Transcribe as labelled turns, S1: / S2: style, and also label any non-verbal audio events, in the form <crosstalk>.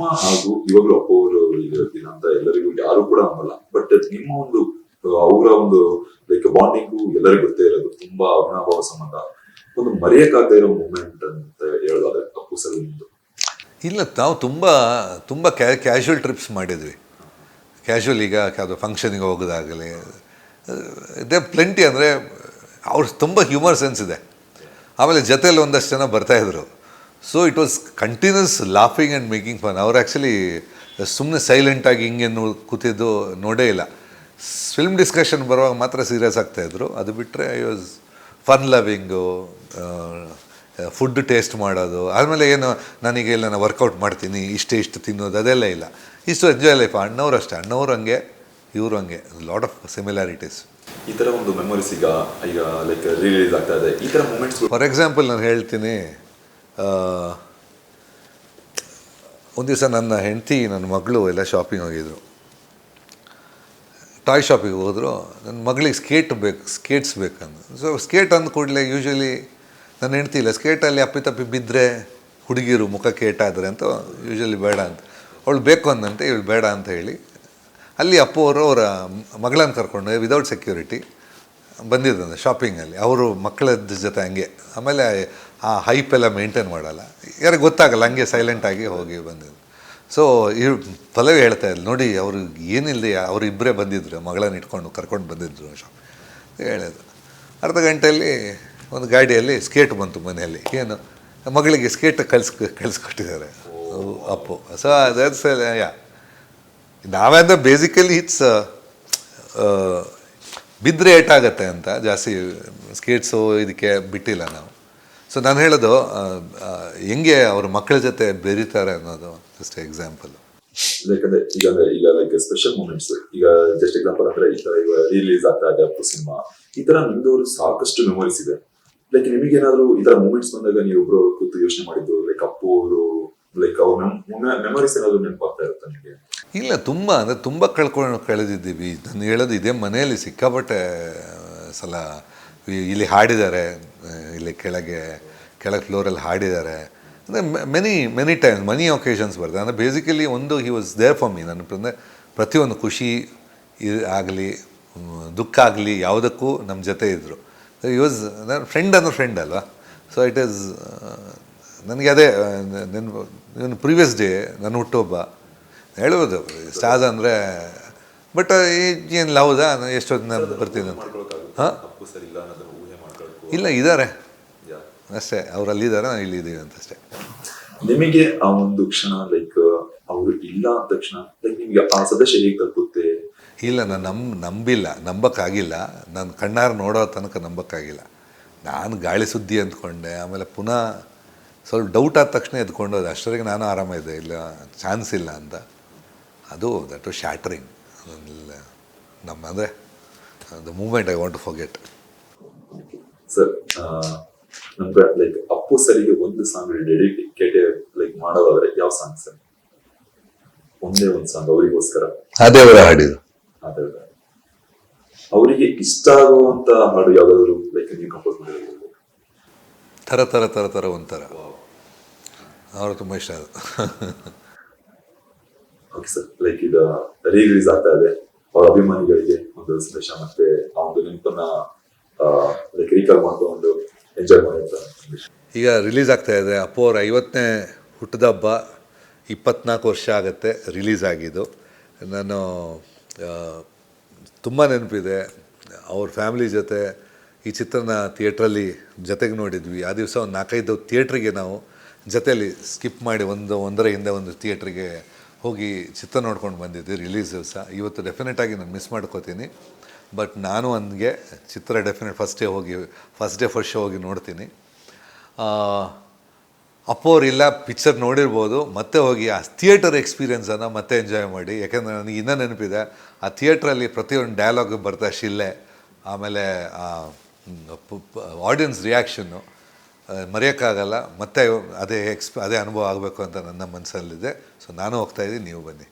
S1: Cinema ಹಾಗೂ ಇವಾಗಲೂ ಅಪ್ಪವರು ಅವರು ಈಗ ಅಂತ ಎಲ್ಲರಿಗೂ ಯಾರು ಕೂಡ ಅಂಬಲ್ಲ ಬಟ್ ನಿಮ್ಮ ಒಂದು ಅವರ ಒಂದು ಲೈಕ್ ಬಾಂಡಿಂಗು ಎಲ್ಲರಿಗೂ ಗೊತ್ತೇ ಇರೋದು. ತುಂಬಾ ಅವಿನಾಭಾವ ಸಂಬಂಧ. ಒಂದು ಮರೆಯಕ್ಕಾಗದೇ ಇರೋ ಮೂಮೆಂಟ್ ಅಂತ ಹೇಳೋದಾದ್ರೆ ಅಪ್ಪು ಸರ್ ನಿಮ್ದು.
S2: ಇಲ್ಲ ನಾವು ತುಂಬ ತುಂಬ ಕ್ಯಾ ಕ್ಯಾಶುವಲ್ ಟ್ರಿಪ್ಸ್ ಮಾಡಿದ್ವಿ. ಕ್ಯಾಶುವಲ್ ಈಗ ಯಾವುದೋ ಫಂಕ್ಷನಿಗೆ ಹೋಗೋದಾಗಲಿ ದೇ ಪ್ಲೆಂಟಿ ಅಂದರೆ ಅವ್ರ ತುಂಬ ಹ್ಯೂಮರ್ ಸೆನ್ಸ್ ಇದೆ. ಆಮೇಲೆ ಜೊತೆಯಲ್ಲಿ ಒಂದಷ್ಟು ಜನ ಬರ್ತಾಯಿದ್ರು so it was continuous laughing and making fun ಅವ್ರು ಆ್ಯಕ್ಚುಲಿ ಸುಮ್ಮನೆ ಸೈಲೆಂಟಾಗಿ ಹಿಂಗೆ ನೋ- ಕೂತಿದ್ದು ನೋಡೇ ಇಲ್ಲ. ಫಿಲ್ಮ್ ಡಿಸ್ಕಷನ್ ಬರುವಾಗ ಮಾತ್ರ ಸೀರಿಯಸ್ ಆಗ್ತಾಯಿದ್ರು ಅದು ಬಿಟ್ಟರೆ I was fun loving food taste ಮಾಡೋದು. ಆಮೇಲೆ ಏನು ನನಗೆ ಇಲ್ಲ ನಾನು ವರ್ಕೌಟ್ ಮಾಡ್ತೀನಿ ಇಷ್ಟೇ ಇಷ್ಟು ತಿನ್ನೋದು ಅದೆಲ್ಲ ಇಲ್ಲ. ಇಷ್ಟು ಎಂಜಾಯ್ ಲೈಫ್ ಅಣ್ಣವ್ರು ಅಷ್ಟೇ. ಅಣ್ಣವ್ರು ಹಂಗೆ ಇವರು ಹಂಗೆ. ಲಾಟ್ ಆಫ್ ಸಿಮಿಲಾರಿಟೀಸ್
S1: ಈ ಥರ ಒಂದು ಮೆಮೊರೀಸ್ ಈಗ ಈಗ ಲೈಕ್ ರಿಲೀಸ್ ಆಗ್ತಾ ಇದೆ. ಈ ಥರ ಮೂಮೆಂಟ್ಸ್
S2: ಫಾರ್ ಎಕ್ಸಾಂಪಲ್ ನಾನು ಹೇಳ್ತೀನಿ ಒಂದು ದಿವಸ ನನ್ನ ಹೆಂಡತಿ, ನನ್ನ ಮಗಳು ಎಲ್ಲ ಶಾಪಿಂಗ್ ಹೋಗಿದ್ರು. ಟಾಯ್ ಶಾಪಿಗೆ ಹೋದರು. ನನ್ನ ಮಗಳಿಗೆ ಸ್ಕೇಟ್ ಬೇಕು ಸ್ಕೇಟ್ಸ್ ಬೇಕಂದು ಸೊ ಸ್ಕೇಟ್ ಅಂದ ಕೂಡಲೇ ಯೂಶ್ವಲಿ ನನ್ನ ಹೆಂಡತಿ ಇಲ್ಲ ಸ್ಕೇಟಲ್ಲಿ ಅಪ್ಪಿ ತಪ್ಪಿ ಬಿದ್ದರೆ ಹುಡುಗಿರು ಮುಖ ಕೇಟಾದರೆ ಅಂತ ಯೂಶ್ವಲಿ ಬೇಡ ಅಂತ. ಅವಳು ಬೇಕು ಅಂದಂತೆ ಇವಳು ಬೇಡ ಅಂತ ಹೇಳಿ. ಅಲ್ಲಿ ಅಪ್ಪು ಅವರು ಅವರ ಮಗಳನ್ನು ಕರ್ಕೊಂಡು ವಿದೌಟ್ ಸೆಕ್ಯೂರಿಟಿ ಬಂದಿದ್ದಂತೆ ಶಾಪಿಂಗಲ್ಲಿ ಅವರು ಮಕ್ಕಳ ಜೊತೆ ಹಂಗೆ. ಆಮೇಲೆ ಆ ಹೈಪ್ ಎಲ್ಲ ಮೇಂಟೈನ್ ಮಾಡಲ್ಲ. ಯಾರು ಗೊತ್ತಾಗಲ್ಲ, ಹಂಗೆ ಸೈಲೆಂಟಾಗಿ ಹೋಗಿ ಬಂದಿದ್ದು. ಸೊ ಇವ್ ಪಲ್ಲವಿ ಹೇಳ್ತಾ ಇದ್ಲು, ನೋಡಿ, ಅವರು ಏನಿಲ್ಲದೆ ಅವರು ಇಬ್ಬರೇ ಬಂದಿದ್ರು, ಮಗಳನ್ನ ಇಟ್ಕೊಂಡು ಕರ್ಕೊಂಡು ಬಂದಿದ್ರು ಶಾಪ್ ಹೇಳೋದು ಅರ್ಧ ಗಂಟೆಯಲ್ಲಿ ಒಂದು ಗಾಡಿಯಲ್ಲಿ ಸ್ಕೇಟ್ ಬಂತು ಮನೆಯಲ್ಲಿ. ಏನು? ಮಗಳಿಗೆ ಸ್ಕೇಟ್ ಕಳ್ಸಿ, ಕಳಿಸ್ಕೊಟ್ಟಿದ್ದಾರೆ. ಅಪ್ಪು. ಸೊ ದಟ್ಸ್ ಯಾ ನಾವೆಂದ್ರೆ ಬೇಸಿಕಲಿ ಇಟ್ಸ್ ಬಿದ್ದರೆ ಏಟಾಗತ್ತೆ ಅಂತ ಜಾಸ್ತಿ ಸ್ಕೇಟ್ಸು ಇದಕ್ಕೆ ಬಿಟ್ಟಿಲ್ಲ ನಾವು. ಸೊ ನಾನು ಹೇಳೋದು ಹೆಂಗೆ ಅವ್ರ ಮಕ್ಕಳ ಜೊತೆ ಬೆರೀತಾರೆ ಅನ್ನೋದು ಜಸ್ಟ್ ಎಕ್ಸಾಂಪಲ್
S1: ಯಾಕಂದ್ರೆ ಈಗ ಅಂದ್ರೆ, ಈಗ ಲೈಕ್ ಸ್ಪೆಷಲ್ ಮೂಮೆಂಟ್ಸ್ ಈಗ ಜಸ್ಟ್ ಎಕ್ಸಾಂಪಲ್ ಅಂದ್ರೆ ಈ ತರ ಈಗ ರಿಲೀಸ್ ಆಗ್ತಾ ಇದೆ ಅಪ್ಪು ಸಿನಿಮಾ. ಈ ತರ ನಿಮ್ದವರು ಸಾಕಷ್ಟು ಮೆಮೊರೀಸ್ ಇದೆ. ಲೈಕ್ ನಿಮಗೇನಾದ್ರು ಈ ತರ ಮೂಮೆಂಟ್ಸ್ ಬಂದಾಗ ನೀವು ಒಬ್ರು ಕೂತು ಯೋಚನೆ ಮಾಡಿದ್ದು ಲೈಕ್ ಅಪ್ಪು ಅವರು ಲೈಕ್ ಅವ್ರ ಮೆಮೊರೀಸ್ ಏನಾದ್ರು ನೆನಪಾಗ್ತಾ ಇರುತ್ತೆ ನಿಮಗೆ?
S2: ಇಲ್ಲ, ತುಂಬ, ಅಂದರೆ ತುಂಬ ಕಳ್ಕೊಂಡು ಕಳೆದಿದ್ದೀವಿ. ನಾನು ಹೇಳೋದು ಇದೇ ಮನೆಯಲ್ಲಿ ಸಿಕ್ಕಾಪಟ್ಟೆ ಸಲ ಇಲ್ಲಿ ಹಾಡಿದ್ದಾರೆ ಇಲ್ಲಿ ಕೆಳಗೆ ಕೆಳಗೆ ಫ್ಲೋರಲ್ಲಿ ಹಾಡಿದ್ದಾರೆ. ಅಂದರೆ many many times many occasions ಬರ್ತದೆ. ಅಂದರೆ ಬೇಸಿಕಲಿ ಒಂದು he was there for me ನನ್ನ ಅಂದರೆ ಪ್ರತಿಯೊಂದು ಖುಷಿ ಆಗಲಿ ದುಃಖ ಆಗಲಿ, ಯಾವುದಕ್ಕೂ ನಮ್ಮ ಜೊತೆ ಇದ್ದರು ಈ ವಾಸ್ ನನ್ನ ಫ್ರೆಂಡ್ ಅಂದ್ರೆ ಫ್ರೆಂಡ್ ಅಲ್ವಾ? ಸೊ ಇಟ್ ಈಸ್ ನನಗೆ ಅದೇ ನನ್ನ ಪ್ರೀವಿಯಸ್ ಡೇ ನನ್ನ ಹುಟ್ಟುಹಬ್ಬ ಹೇಳುವುದು. ಸ್ಟಾರ್ಸ್ ಅಂದರೆ ಬಟ್ ಏನು ಲವ್ದಾ ಎಷ್ಟೊತ್ತು ನಾನು ಬರ್ತೀನಿ ಅಂತ. ಹಾಂ?
S1: ಇಲ್ಲ
S2: ಇದ್ದಾರೆ. ಅಷ್ಟೇ ಅವ್ರು ಅಲ್ಲಿದ್ದಾರೆ ನಾನು ಇಲ್ಲಿದ್ದೀವಿ ಅಂತ ಅಷ್ಟೇ.
S1: ನಿಮಗೆ ಆ ಒಂದು ಕ್ಷಣ ಲೈಕ್ ಅವರು ಇಲ್ಲ ಅಂದ ತಕ್ಷಣ ಲೈಕ್ ನಿಮಗೆ ಆ ಸದಸ್ಯ ಹೇಗೆ ತಪ್ಪುತ್ತೆ?
S2: ಇಲ್ಲ ನಾನು ನಂಬ್ ನಂಬಿಲ್ಲ ನಂಬಕ್ಕಾಗಿಲ್ಲ. ನಾನು ಕಣ್ಣಾರು ನೋಡೋ ತನಕ ನಂಬಕ್ಕಾಗಿಲ್ಲ. ನಾನು ಗಾಳಿ ಸುದ್ದಿ ಅಂದ್ಕೊಂಡೆ ಆಮೇಲೆ ಪುನಃ ಸ್ವಲ್ಪ ಡೌಟ್ ಆದ ತಕ್ಷಣ ಎದ್ಕೊಂಡೋದೆ. ಅಷ್ಟರಿಗೆ ನಾನು ಆರಾಮಿದ್ದೆ ಇಲ್ಲ ಚಾನ್ಸ್ ಇಲ್ಲ ಅಂತ. ಅದು ದಟ್ ವಾಸ್ ಶ್ಯಾಟ್ರಿಂಗ್ ನಮ್ಮ ಅಂದರೆ the moment I want to forget
S1: sir ನಮ್ಗೆ ಲೈಕ್ ಅಪ್ಪು ಸರಿಗೆ ಒಂದು ಸಾಂಗ್ ಡೆಡಿಕೇಟ್ ಲೈಕ್ ಮಾಡೋದಾದ್ರೆ ಯಾವ ಸಾಂಗ್ ಸರ್ ಒಂದೇ ಒಂದು ಸಾಂಗ್ ಅವರಿಗೋಸ್ಕರ.
S2: ಅದೇ ಅವರ ಹಾಡಿದ್ರು
S1: ಅದೇ ಅವರಿಗೆ ಇಷ್ಟ ಆಗುವಂತ ಹಾಡು ಯಾವ್ದಾದ್ರು ಲೈಕ್ ನೀವು ಕಂಪೋಸ್ ಮಾಡಿರೋದು?
S2: ಥರ ಥರ ಥರ ಥರ ಒಂಥರ. ಅವರು ತುಂಬ ಇಷ್ಟ ಅದು. <laughs>
S1: ಓಕೆ ಸರ್ ಲೈಕ್ ಈಗ ರೀ ರಿಲೀಸ್ ಆಗ್ತಾ ಇದೆ. ಅವ್ರ ಅಭಿಮಾನಿಗಳಿಗೆ ಒಂದು ಸಂದೇಶ ಮತ್ತೆ ಆ ಒಂದು ನೆನಪನ್ನ ಲೈಕ್ ರೀಕಾಲ್ ಮಾಡ್ಕೊಂಡು ಎಂಜಾಯ್ ಮಾಡಿ
S2: ಈಗ ರಿಲೀಸ್ ಆಗ್ತಾ ಇದೆ. ಅಪ್ಪು ಅವ್ರ ಐವತ್ತನೇ ಹುಟ್ಟಿದಬ್ಬ ಇಪ್ಪತ್ನಾಲ್ಕು ವರ್ಷ ಆಗುತ್ತೆ ರಿಲೀಸ್ ಆಗಿದ್ದು. ನಾನು ತುಂಬ ನೆನಪಿದೆ. ಅವ್ರ ಫ್ಯಾಮಿಲಿ ಜೊತೆ ಈ ಚಿತ್ರನ ಥಿಯೇಟ್ರಲ್ಲಿ ಜೊತೆಗೆ ನೋಡಿದ್ವಿ. ಆ ದಿವಸ ಒಂದು ನಾಲ್ಕೈದು ಥಿಯೇಟ್ರಿಗೆ ನಾವು ಜೊತೆಯಲ್ಲಿ ಸ್ಕಿಪ್ ಮಾಡಿ ಒಂದು, ಒಂದರ ಹಿಂದೆ ಒಂದು ಥಿಯೇಟ್ರಿಗೆ ಹೋಗಿ ಚಿತ್ರ ನೋಡ್ಕೊಂಡು ಬಂದಿದ್ದೆ ರಿಲೀಸ್ ದಿವಸ. ಇವತ್ತು ಡೆಫಿನೆಟಾಗಿ ನಾನು ಮಿಸ್ ಮಾಡ್ಕೋತೀನಿ. ಬಟ್ ನಾನು ನನಗೆ ಚಿತ್ರ ಡೆಫಿನೆಟ್ ಫಸ್ಟ್ ಡೇ ಹೋಗಿ ಫಸ್ಟ್ ಡೇ ಫಸ್ಟ್ ಶೋ ಹೋಗಿ ನೋಡ್ತೀನಿ. ಅಪ್ಪೋರು ಇಲ್ಲ ಪಿಕ್ಚರ್ ನೋಡಿರ್ಬೋದು. ಮತ್ತೆ ಹೋಗಿ ಆ ಥಿಯೇಟರ್ ಎಕ್ಸ್ಪೀರಿಯೆನ್ಸನ್ನು ಮತ್ತೆ ಎಂಜಾಯ್ ಮಾಡಿ. ಯಾಕೆಂದರೆ ನನಗೆ ಇನ್ನೂ ನೆನಪಿದೆ, ಆ ಥಿಯೇಟ್ರಲ್ಲಿ ಪ್ರತಿಯೊಂದು ಡೈಲಾಗ್ ಬರ್ತಾ, ಶಿಲ್ಲೆ, ಆಮೇಲೆ ಆಡಿಯನ್ಸ್ ರಿಯಾಕ್ಷನ್ನು ಮರೆಯೋಕ್ಕಾಗಲ್ಲ, ಮತ್ತೆ ಅದೇ ಎಕ್ಸ್ಪ ಅದೇ ಅನುಭವ ಆಗಬೇಕು ಅಂತ ನನ್ನ ಮನಸ್ಸಲ್ಲಿದೆ ಸೊ ನಾನು ಹೋಗ್ತಾಯಿದ್ದೀನಿ ನೀವು ಬನ್ನಿ.